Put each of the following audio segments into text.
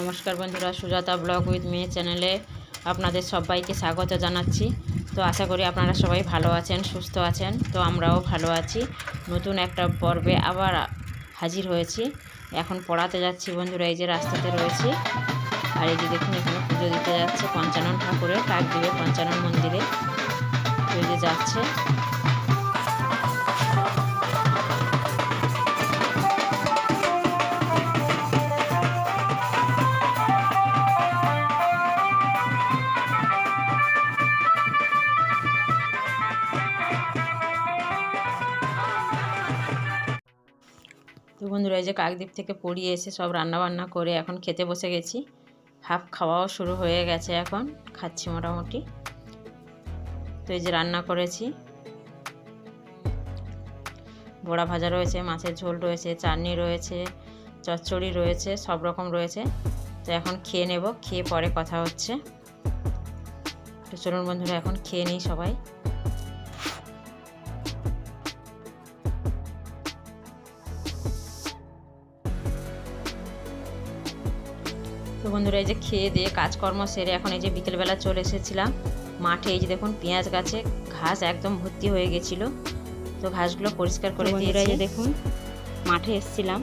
নমস্কার বন্ধুরা, Sujata blog with মেয়ে চ্যানেলে আপনাদের সবাইকে স্বাগত জানাচ্ছি। তো আশা করি আপনারা সবাই ভালো আছেন, সুস্থ আছেন। তো আমরাও ভালো আছি। নতুন একটা পর্বে আবার হাজির হয়েছি। এখন পড়াতে যাচ্ছি বন্ধুরা, এই যে রাস্তাতে রয়েছি। আর এই যে দেখুন, এখানে পুজো দিতে যাচ্ছে পঞ্চানন ঠাকুরের কাক দিবে পঞ্চানন মন্দিরে। যাচ্ছে। তো বন্ধুরা এই যে কাকদ্বীপ থেকে পড়িয়ে এসে সব রান্না বান্না করে এখন খেতে বসে গেছি। হাফ খাওয়াও শুরু হয়ে গেছে এখন, খাচ্ছি মোটামুটি। তো এই যে রান্না করেছি। বড়া ভাজা রয়েছে, মাছের ঝোল রয়েছে, চাটনি রয়েছে, চচ্চড়ি রয়েছে, সব রকম রয়েছে। তো এখন খেয়ে নেব, খেয়ে পরে কথা হচ্ছে। তো চলুন বন্ধুরা, এখন খেয়ে নিই সবাই। তো বন্ধুরা এই যে খেয়ে দিয়ে কাজকর্ম সেরে এখন এই যে বিকেলবেলা চলে এসেছিলাম। মাঠে এই যে দেখুন পেঁয়াজ গাছে ঘাস একদম ভর্তি হয়ে গেছিল। তো ঘাসগুলো পরিষ্কার করে বন্ধুরা এই যে দেখুন মাঠে এসেছিলাম।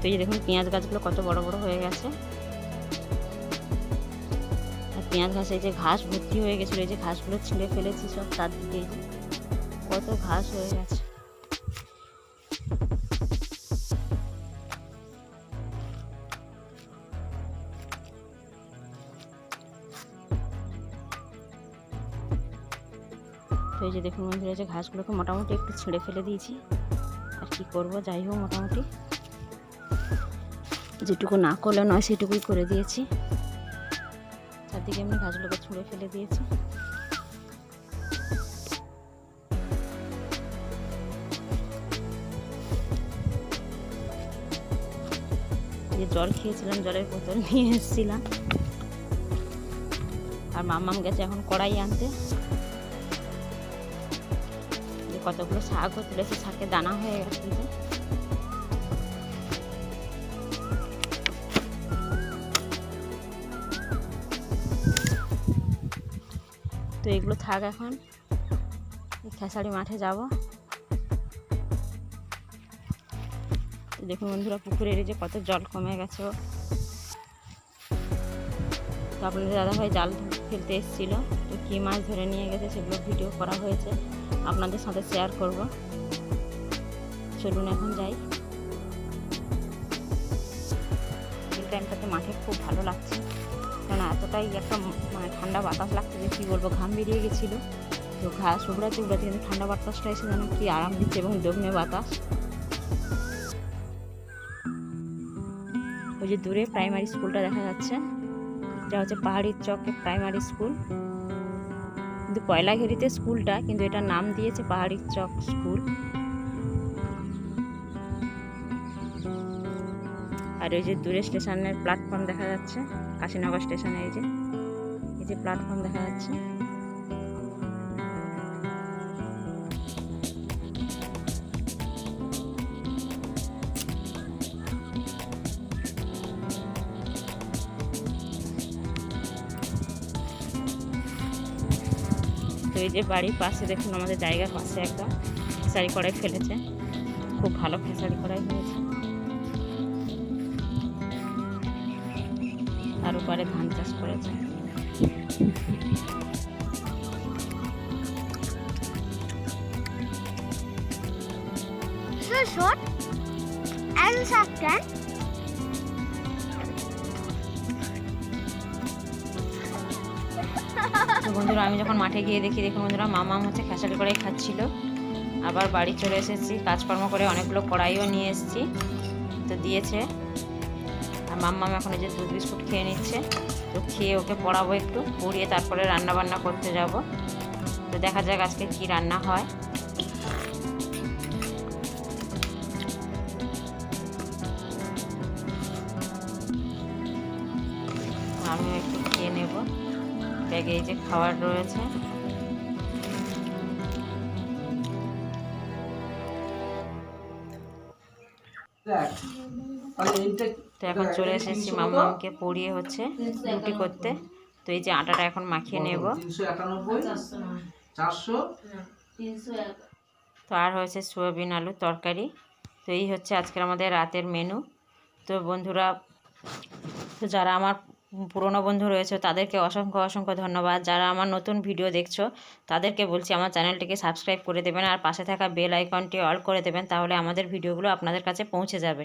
তো এই যে দেখুন পেঁয়াজ গাছগুলো কত বড় বড় হয়ে গেছে। আর পেঁয়াজ ঘাসে এই যে ঘাস ভর্তি হয়ে গেছিল এই যে ঘাসগুলো ছিঁড়ে ফেলেছি সব এই যে কত ঘাস হয়ে গেছে। এই যে দেখুন বন্ধুরা যে ঘাসগুলোকে মোটামুটি একটু ছিঁড়ে ফেলে দিয়েছি। আর কি করব? যাই হোক, মোটামুটি যেটুকু না করলে নয়, সেটুকুই করে দিয়েছি। চারদিকে এমনি ঘাসগুলোকে ছুঁড়ে ফেলে দিয়েছি। যে জল খেয়েছিলাম, জলের বোতল নিয়ে এসেছিলাম। আর মাম্মাম গেছে এখন কড়াই আনতে। কতগুলো শাকও তুলেছে শাকে দানা হয়ে গেছে। তো এগুলো থাক এখন খেসারি মাঠে যাব দেখুন বন্ধুরা, পুকুরের যে কত জল কমে গেছে। তো আপনাদের দাদাভাই জাল ফেলতে এসেছিল। তো কী মাছ ধরে নিয়ে গেছে সেগুলো ভিডিও করা হয়েছে। আপনাদের সাথে শেয়ার করব। চলুন এখন যাই। এই টাইমটাতে মাঠে খুব ভালো লাগছে। কেন এতটাই একটা মানে ঠান্ডা বাতাস লাগছে যে কী বলব, ঘাম বেরিয়ে গেছিল। তো ঘাস উবড়াতে উবড়াতে কিন্তু ঠান্ডা বাতাসটা এসে যেন কি আরাম দিচ্ছে এবং দগ্নে বাতাস। ওই যে দূরে প্রাইমারি স্কুলটা দেখা যাচ্ছে। এটা হচ্ছে পাহাড়ির চকে প্রাইমারি স্কুল কিন্তু কয়লাঘেরিতে স্কুলটা কিন্তু এটা নাম দিয়েছে পাহাড়ির চক স্কুল আর ওই যে দূরে স্টেশনের প্ল্যাটফর্ম দেখা যাচ্ছে, কাশীনগর স্টেশনে এই যে এই যে প্ল্যাটফর্ম দেখা যাচ্ছে। এই যে বাড়ির পাশে দেখুন আমাদের জায়গার পাশে একদম খেসারি কড়াই ফেলেছে। খুব ভালো খেসারি কড়াই হয়েছে। তার উপরে ধান চাষ করেছে। Short and second. তো বন্ধুরা, আমি যখন মাঠে গিয়ে দেখি, দেখুন বন্ধুরা মামা হচ্ছে খেসারি কড়াই খাচ্ছিল। আবার বাড়ি চলে এসেছি, কাজকর্ম করে অনেকগুলো কড়াইও নিয়ে এসেছি, তো দিয়েছে। আর মাম্মাম এখন এই যে দুধ বিস্কুট খেয়ে নিচ্ছে, তো খেয়ে ওকে পড়াবো একটু, পড়িয়ে তারপরে রান্না বান্না করতে যাব। তো দেখা যাক আজকে কি রান্না হয়। আমিও একটু খেয়ে নেব। ব্যাগে এই যে খাবার রয়েছে। দেখ তাহলে এইটা তো এখন চলে এসেছি মামাকে পড়িয়ে হচ্ছে রুটি করতে। তো এই যে আটাটা এখন মাখিয়ে নেব। তো আর হয়েছে সোয়াবিন আলু তরকারি। তো এই হচ্ছে আজকের আমাদের রাতের মেনু তো বন্ধুরা তো যারা আমার পুরনো বন্ধু রয়েছে, তাদেরকে অসংখ্য অসংখ্য ধন্যবাদ। যারা আমার নতুন ভিডিও দেখছ, তাদেরকে বলছি আমার চ্যানেলটিকে সাবস্ক্রাইব করে দেবেন আর পাশে থাকা বেল আইকনটি অল করে দেবেন, তাহলে আমাদের ভিডিওগুলো আপনাদের কাছে পৌঁছে যাবে।